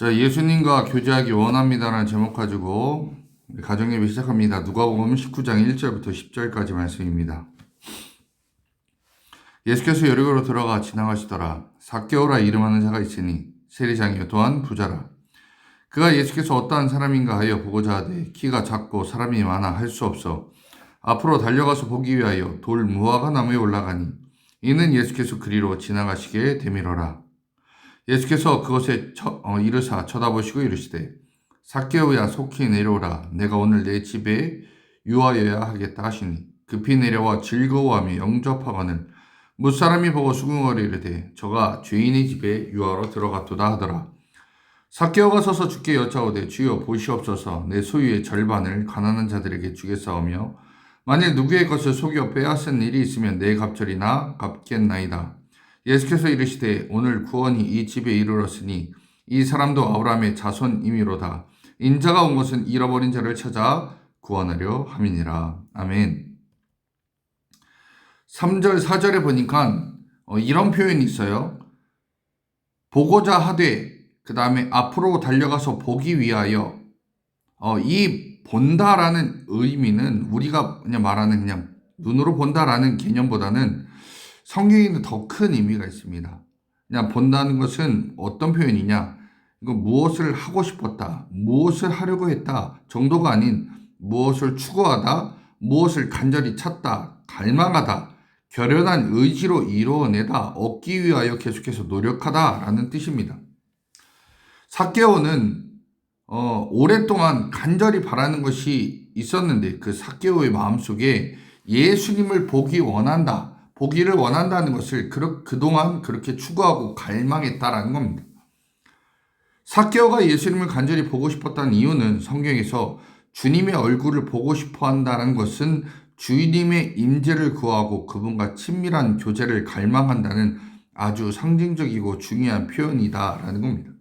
자, 예수님과 교제하기 원합니다라는 제목 가지고 우리 가정 예배 시작합니다. 누가복음 19장 1절부터 10절까지 말씀입니다. 예수께서 여리고로 들어가 지나가시더라. 사개오라 이름하는 자가 있으니 세리장이요 또한 부자라. 그가 예수께서 어떠한 사람인가 하여 보고자 하되 키가 작고 사람이 많아 할 수 없어 앞으로 달려가서 보기 위하여 돌 무화과 나무에 올라가니 이는 예수께서 그리로 지나가시게 되밀어라. 예수께서 그것에 처, 어, 이르사 쳐다보시고 이르시되 사개오야 속히 내려오라. 내가 오늘 내 집에 유하여야 하겠다 하시니 급히 내려와 즐거워하며 영접하거늘 무사람이 보고 수긍어리 이르되 저가 죄인의 집에 유하러 들어갔도다 하더라. 사개오가 서서 주께 여짜오되 주여 보시옵소서. 내 소유의 절반을 가난한 자들에게 주겠사오며 만일 누구의 것을 속여 빼앗은 일이 있으면 내 갑절이나 갚겠나이다 예수께서 이르시되 오늘 구원이 이 집에 이르렀으니 이 사람도 아브라함의 자손임이로다. 인자가 온 것은 잃어버린 자를 찾아 구원하려 함이니라. 아멘. 3절, 4절에 보니까 어, 이런 표현이 있어요. 보고자 하되 그 다음에 앞으로 달려가서 보기 위하여 어, 이 본다라는 의미는 우리가 그냥 말하는 그냥 눈으로 본다라는 개념보다는 성경에는 더 큰 의미가 있습니다. 그냥 본다는 것은 어떤 표현이냐? 이거 무엇을 하고 싶었다, 무엇을 하려고 했다 정도가 아닌 무엇을 추구하다, 무엇을 간절히 찾다, 갈망하다, 결연한 의지로 이루어내다, 얻기 위하여 계속해서 노력하다 라는 뜻입니다. 사개오는 어, 오랫동안 간절히 바라는 것이 있었는데 그 사개오의 마음속에 예수님을 보기 원한다. 보기를 원한다는 것을 그, 그동안 그렇게 추구하고 갈망했다라는 겁니다. 사케오가 예수님을 간절히 보고 싶었다는 이유는 성경에서 주님의 얼굴을 보고 싶어 한다는 것은 주님의 임재를 구하고 그분과 친밀한 교제를 갈망한다는 아주 상징적이고 중요한 표현이다라는 겁니다.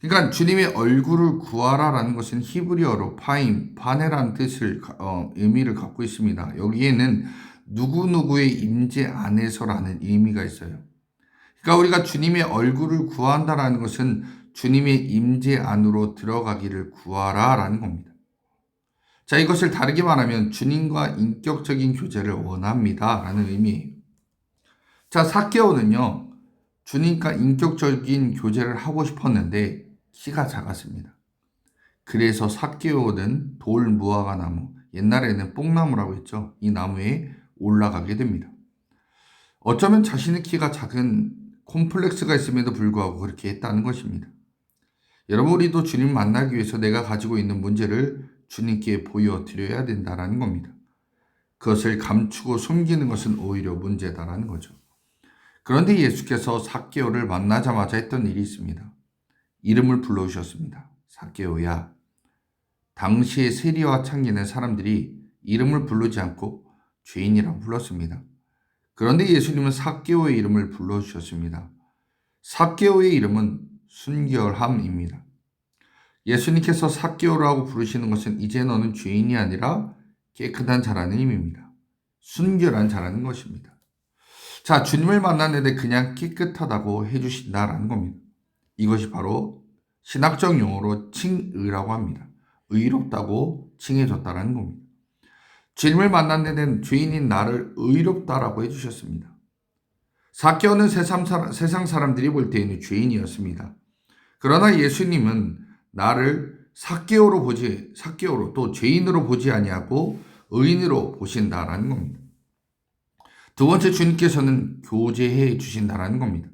그러니까 주님의 얼굴을 구하라라는 것은 히브리어로 파임, 바네라는 뜻을 어, 의미를 갖고 있습니다. 여기에는 누구누구의 임재 안에서라는 의미가 있어요. 그러니까 우리가 주님의 얼굴을 구한다라는 것은 주님의 임재 안으로 들어가기를 구하라라는 겁니다. 자, 이것을 다르게 말하면 주님과 인격적인 교제를 원합니다라는 의미예요. 자, 사케오는요. 주님과 인격적인 교제를 하고 싶었는데 키가 작았습니다. 그래서 사케오는 돌 무화과 나무, 옛날에는 뽕나무라고 했죠. 이 나무에 올라가게 됩니다. 어쩌면 자신의 키가 작은 콤플렉스가 있음에도 불구하고 그렇게 했다는 것입니다. 여러분, 우리도 주님 만나기 위해서 내가 가지고 있는 문제를 주님께 보여드려야 된다는 겁니다. 그것을 감추고 숨기는 것은 오히려 문제다라는 거죠. 그런데 예수께서 사개오를 만나자마자 했던 일이 있습니다. 이름을 불러주셨습니다. 사개오야. 당시의 세리와 창기는 사람들이 이름을 부르지 않고 죄인이라고 불렀습니다. 그런데 예수님은 사개오의 이름을 불러주셨습니다. 사개오의 이름은 순결함입니다. 예수님께서 사개오라고 부르시는 것은 이제 너는 죄인이 아니라 깨끗한 자라는 의미입니다. 순결한 자라는 것입니다. 자, 주님을 만났는데 그냥 깨끗하다고 해주신다라는 겁니다. 이것이 바로 신학적 용어로 칭의라고 합니다. 의롭다고 칭해줬다라는 겁니다. 주님을 만난 데는 죄인인 나를 의롭다라고 해주셨습니다. 사케오는 세상 사람들이 볼 때에는 죄인이었습니다. 그러나 예수님은 나를 사케오로 보지 사케오로 또 죄인으로 보지 아니하고 의인으로 보신다라는 겁니다. 두 번째 주님께서는 교제해 주신다라는 겁니다.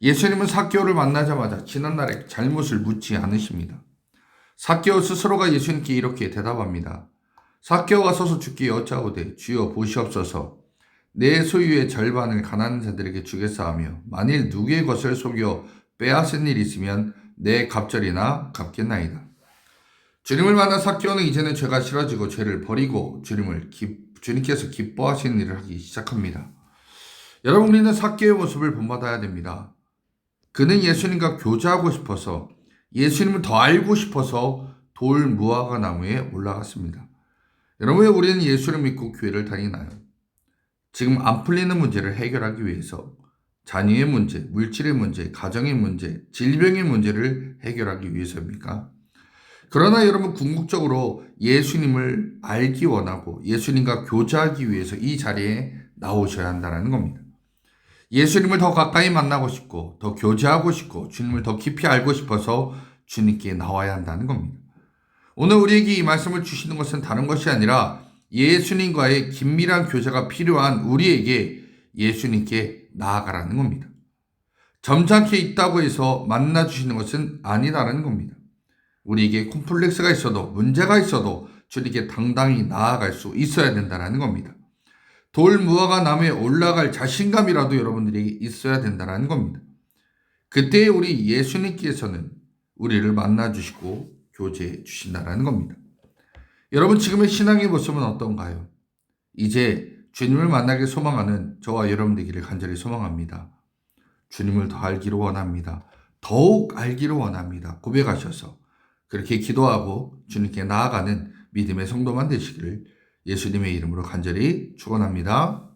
예수님은 사케오를 만나자마자 지난날의 잘못을 묻지 않으십니다. 사케오 스스로가 예수님께 이렇게 대답합니다. 사케오가 서서 주께 여짜오되 주여 보시옵소서 내 소유의 절반을 가난한 자들에게 주겠사하며 만일 누구의 것을 속여 빼앗은 일이 있으면 내 갑절이나 갚겠나이다. 주님을 만난 사케오는 이제는 죄가 싫어지고 죄를 버리고 주님을 기, 주님께서 기뻐하시는 일을 하기 시작합니다. 여러분 우리는 사케오의 모습을 본받아야 됩니다. 그는 예수님과 교제하고 싶어서 예수님을 더 알고 싶어서 돌 무화과 나무에 올라갔습니다. 여러분, 왜 우리는 예수를 믿고 교회를 다니나요? 지금 안 풀리는 문제를 해결하기 위해서 자녀의 문제, 물질의 문제, 가정의 문제, 질병의 문제를 해결하기 위해서입니까? 그러나 여러분 궁극적으로 예수님을 알기 원하고 예수님과 교제하기 위해서 이 자리에 나오셔야 한다는 겁니다. 예수님을 더 가까이 만나고 싶고 더 교제하고 싶고 주님을 더 깊이 알고 싶어서 주님께 나와야 한다는 겁니다. 오늘 우리에게 이 말씀을 주시는 것은 다른 것이 아니라 예수님과의 긴밀한 교제가 필요한 우리에게 예수님께 나아가라는 겁니다. 점잖게 있다고 해서 만나 주시는 것은 아니다라는 겁니다. 우리에게 콤플렉스가 있어도 문제가 있어도 주님께 당당히 나아갈 수 있어야 된다는 겁니다. 돌 무화과 나무에 올라갈 자신감이라도 여러분들에게 있어야 된다는 겁니다. 그때 우리 예수님께서는 우리를 만나 주시고 교제해 주신다는 겁니다. 여러분 지금의 신앙의 모습은 어떤가요? 이제 주님을 만나길 소망하는 저와 여러분 되기를 간절히 소망합니다. 주님을 더 알기를 원합니다. 더욱 알기를 원합니다. 고백하셔서 그렇게 기도하고 주님께 나아가는 믿음의 성도만 되시기를 예수님의 이름으로 간절히 축원합니다.